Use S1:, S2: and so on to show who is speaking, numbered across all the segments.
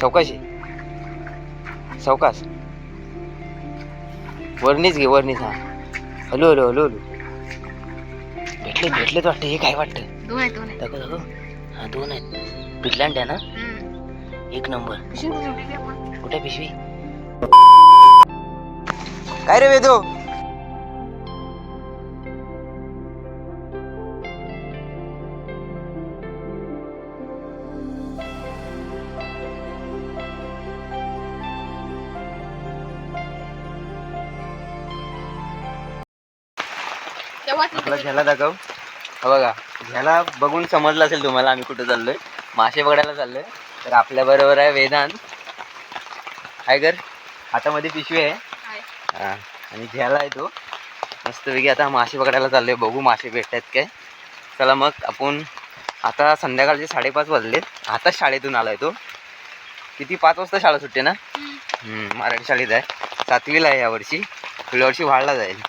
S1: चौकाशी. चौकास. वरणीच घे वरणीच हा. Hello hello hello hello. भेटले भेटलेच वाटतं हे काय वाटतं?
S2: दोन आहे दोन आहे
S1: दाखव दाखव. हा दोन आहेत. पिटलँड आहे ना?
S2: हम्म.
S1: एक नंबर.
S2: पिशवी. कुठे
S1: पिशवी? काय रे वेदो? झ्याला दाखव. हा बघा झ्याला बघून समजलं असेल तुम्हाला आम्ही कुठं चाललोय. मासे बघायला चाललोय. तर आपल्या बरोबर आहे वेदांत. काय कर. हातामध्ये पिशवी आहे.
S2: आहे.
S1: हा, आणि झ्याला आहे तो. मस्तपैकी आता मासे पकडायला चाललोय. बघू मासे भेटतात काय. चला मग आपण आता संध्याकाळचे साडेपाच वाजलेत. आता शाळेतून आलाय तो. किती? पाच वाजता शाळा सुटते ना? मराठी शाळेत आहे. सातवीला आहे यावर्षी. पुढल्या वर्षी वाढला जाईल.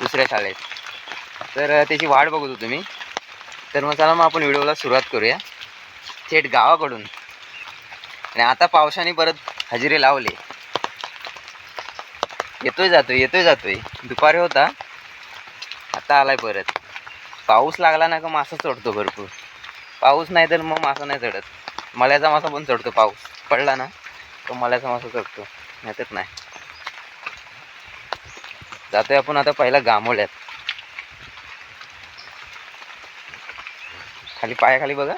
S1: दुसऱ्या शाळेत. तर त्याची वाट बघत होतो मी. तर मग चला मग आपण व्हिडिओला सुरुवात करूया. थेट गावाकडून. आणि आता पावसाने परत हजेरी लावले. येतोय जातोय येतोय जातोय. दुपारी होता. आता आलाय परत. पाऊस लागला ना का मासा चढतो भरपूर. पाऊस नाही तर मग मासा नाही चढत. मल्याचा मासा पण चढतो पाऊस. पडला ना तो मल्याचा मासा चढतो. नाहीतर नाही. जातोय आपण आता पहिला गामोल्यात खाली पायाखाली बघा.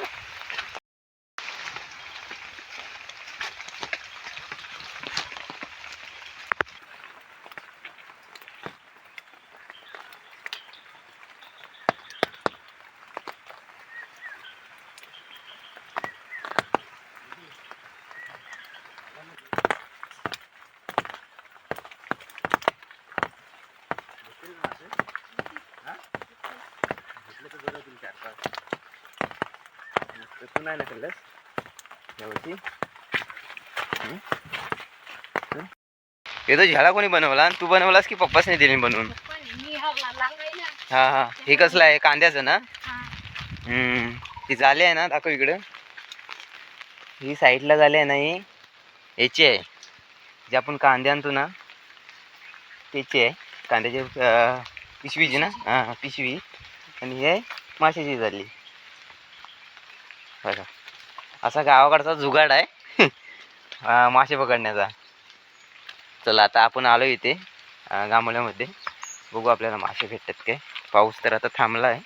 S1: तू नाही ना हं? तर झाडा कोणी बनवला आणि तू बनवलास की पप्पासने दिली बनवून?
S2: हा.
S1: हा हा. हे कसलं आहे? कांद्याचं ना?
S2: हा.
S1: हम्म. ती झाली आहे ना? दाखव इकडं. ही साईडला झाली आहे ना ही? याची आहे. जे आपण कांदे आणतो ना? त्याची आहे. कांद्याची पिशवीची ना? हां पिशवी. आणि हे माशाची झाली. बघा असा गावाकडचा जुगाड आहे. मासे पकडण्याचा. चला आता आपण आलो इथे अं, गामोल्यामध्ये. बघू आपल्याला मासे भेटतात काय? पाऊस तर आता थांबला आहे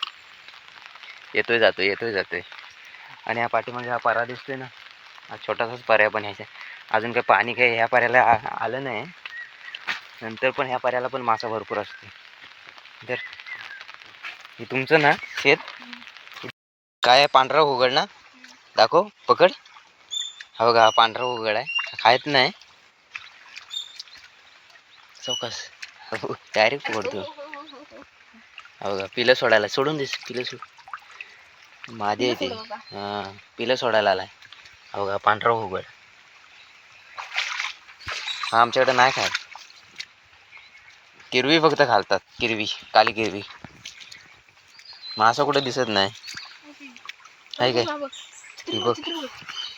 S1: येतोय जातोय येतोय जातोय. आणि ह्या पाठीमागे हा परा दिसतोय ना? हा छोटासाच पर्याय पण ह्याच्या अजून काही पाणी काही ह्या पर्याला आलं नाही. नंतर पण ह्या पर्याला पण मासा भरपूर असतो तर हे तुमचं ना? शेत? काय आहे? पांढरा उघड ना? दाखव पकड. हा बघा हा पांढरा उघड आहे. खायत नाही. चौकस. डायरेक्ट पकडतो हा बघा पिलं सोडायला सोडून देस पिलं सोड. माझी आहे ती.
S2: पिलं सोडू का?
S1: हां पिलं सोडायला आलाय. हा बघा पांढरा उघड. हा आमच्याकडे नाही खात. किरवी फक्त घालतात किरवी काली किरवी. मासा कुठे दिसत नाही. आहे काय?
S2: हा बघ.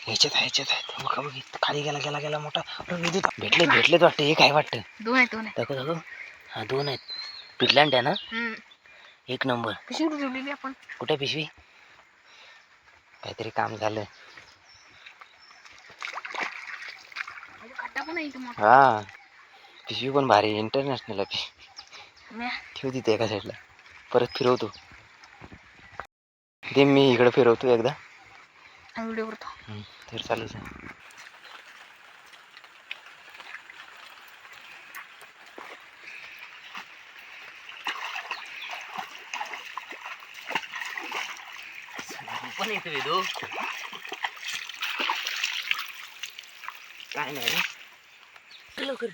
S1: ह्याच्यात आहे ह्याच्यात आहे. बघा खाली गेला गेला गेला मोठा. विद्युत भेटले भेटलेच वाटतं. हे काय वाटतं.
S2: दोन आहे दोन आहे
S1: दाखव दाखव. हा दोन आहेत. पिटलँड आहे ना. एक नंबर.
S2: पिशवी ठेवलेली आपण?
S1: कुठे पिशवी? काहीतरी काम झालं.
S2: आहे.
S1: हा. पिशवी पण भारी इंटरनॅशनल आहे. ठेव तिथे एका साईडला परत फिरवतो. ते मी इकडे फिरवतो एकदा.
S2: व्हिडिओ करतो
S1: हम्म, तर चालूच आहे पण येतो वेदू काय नाही रे लवकर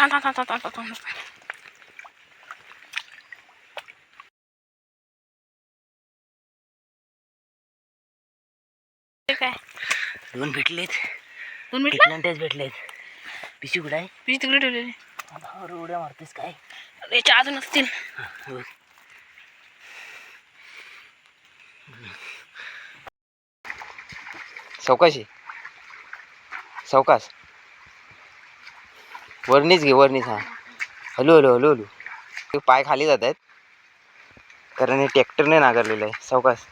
S2: थांब थांब थांब थांब थांब काय
S1: दोन भेटलेत
S2: दोन मिनिट
S1: तिथल्या भेटलेत पिशी कुठं आहे
S2: पिशी तिकडे ठेवलेली
S1: अरे उड्या मारतेस काय
S2: याच्या अजून असतील
S1: हो. सावकाशी सावकाश वरणीच घे वरणीच हा. हलू हलू हलू हलू. ते पाय खाली जात आहेत. कारण हे ट्रॅक्टरने नागरलेलं आहे सावकाश.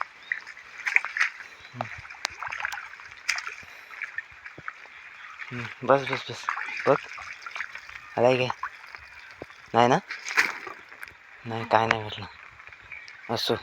S1: बस बस बस. बघ. आलाय काय? नाही ना? नाही काय नाही भेटलं. असो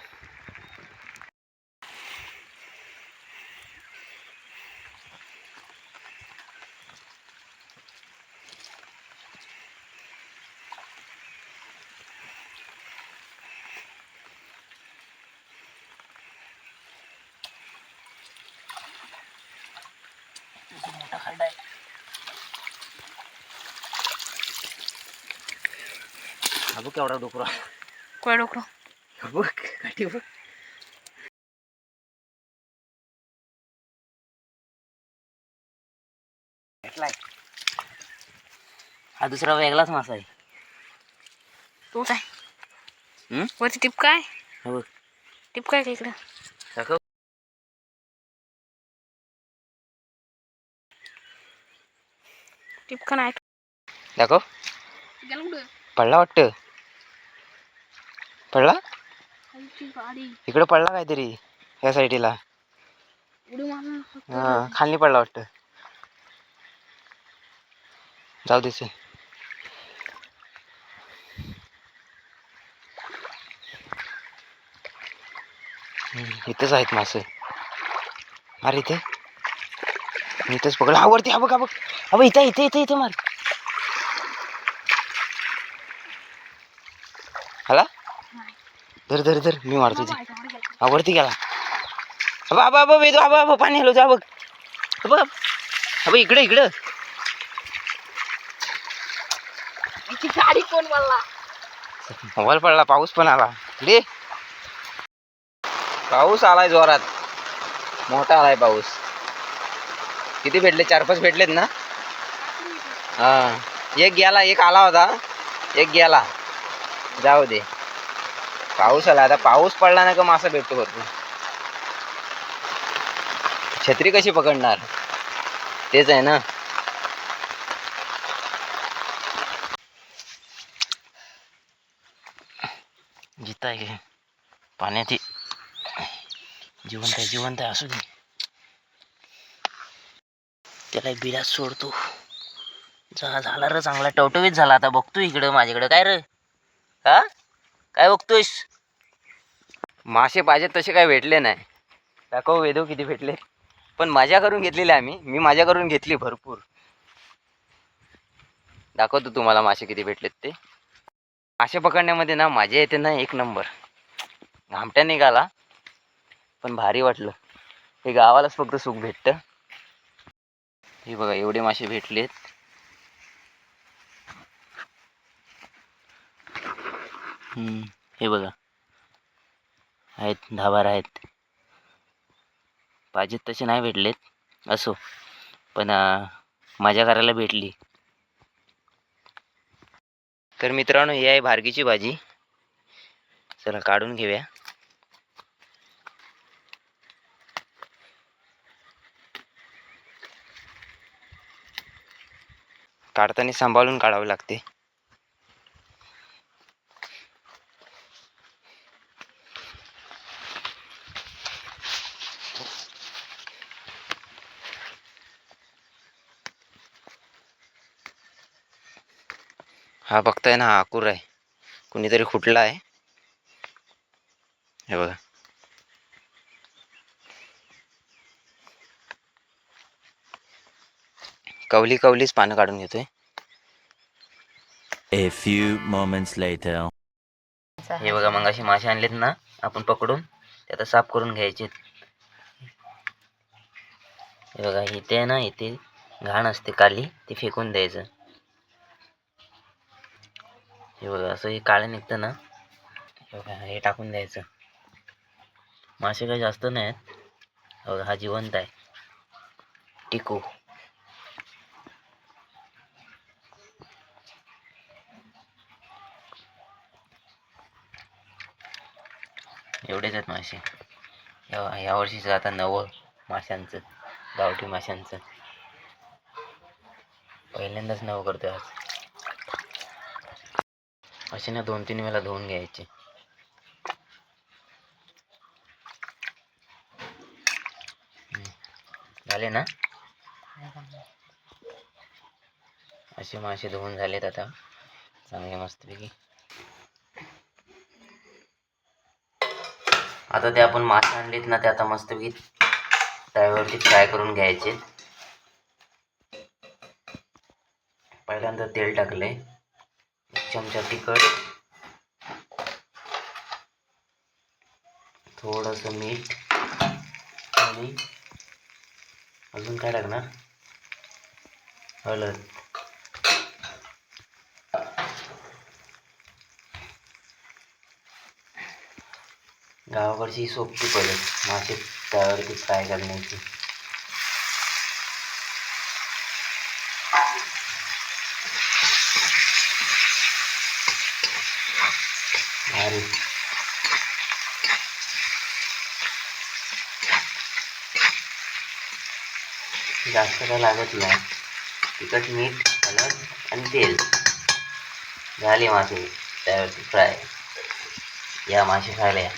S1: बघ केवढा डोकरा
S2: कोय डोकरं
S1: बघ काठी बघ. भेटलाय. हा दुसरा वेगळाच मासा आहे.
S2: तोच आहे
S1: हम्म?
S2: वरती टिप काय
S1: हा बघ.
S2: टिप काय का इकडं?
S1: दाखव.
S2: टिप का नाही.
S1: दाखव.
S2: गेला कुठं?
S1: पडला वाटतं. पडला? इकडे पडला काहीतरी या साईडला. हा खाली. पडला वाटतं. जाऊ देस इथंच आहेत मासे. अरे इथे. मी इथंच पकड हा वरती. हा बघ हा बघ. हा बघ इथं इथे इथे इथे मार. धर धर धर. मी मारतो इथे. हा वरती गेला. अबा अबा अबा वेदू अबा अबा पाणी हलो जा बघ. अबा अबा इकडे इकडं.
S2: गाडी कोण
S1: मोबाईल पडला पाऊस पण आला. इकडे पाऊस आलाय जोरात. मोठा आलाय पाऊस. किती भेटले? चार पाच भेटलेत ना? हा. एक गेला एक आला होता. एक गेला. जाऊ दे. पाऊस आला. आता पाऊस पडला ना का मासा भेटतो भरपूर. छत्री कशी पकडणार? तेच आहे ना. जिता आहे की. पाण्यात जिवंत आहे जिवंत आहे. असू दे. त्याला बिरात सोडतो. झाला र चांगला. टवटवीत झाला आता. बघतो इकडं माझ्याकडं. काय र? हा? काय बघतोयस? मासे पाहिजेत तसे काय भेटले नाही. दाखव वेदो किती भेटले. पण माझ्या करून घेतलेले आम्ही. मी माझ्या करून घेतली भरपूर. दाखवतो तुम्हाला मासे किती भेटलेत ते. मासे पकडण्यामध्ये ना माझ्या येते ना एक नंबर. घामट्या निघाला. पण भारी वाटलं. हे गावालाच फक्त सुख भेटतं. हे बघा एवढे मासे भेटलेत. हे बघा. आहेत दहा बारा आहेत. पाहिजेत तसे नाही भेटलेत असो. पण माझ्या मजा करायला भेटली. तर मित्रांनो ही आहे भारगीची भाजी. चला काढून घेऊया. काढताना सांभाळून काढावे लागते. हा बघताय ना हा आकूर आहे. कुणीतरी खुटला आहे. हे बघा. कवली कवलीच पानं काढून घेतोय.
S3: A few moments later.
S1: हे बघा मग असे मासे आणलेत ना आपण पकडून ते आता साफ करून घ्यायचे हे बघा इथे ना इथे घाण असते काली ती फेकून द्यायचं. हे बघा असं हे काळे निघतं ना. हे बघा हे टाकून द्यायचं. मासे काही जास्त नाहीत. बघा हा जिवंत आहे. टिकू. एवढेच आहेत मासे. या वर्षीच आता नवं माशांचं गावठी माशांचं. पहिल्यांदाच नवं करतो आज. असे ना दोन तीन वेळा धुवून घ्यायचे. झाले ना? असे मासे धुवून झालेत आता. चांगले मस्तपैकी. आता ते आपण मासे आणलेत ना ते आता मस्तपैकी तव्यावरती फ्राय करून घ्यायचे पहिल्यांदा तेल टाकले चमचा तिखट थोडंसं मीठ आणि अजून काय लागणार? हळद. गावाकडची सोपी पडत मासे त्यावरती फ्राय करण्याची भारी जास्त काय लागत नाही. तिखट मीठ हळद आणि तेल. झाले मासे त्यावरती फ्राय. या मासे खायला या.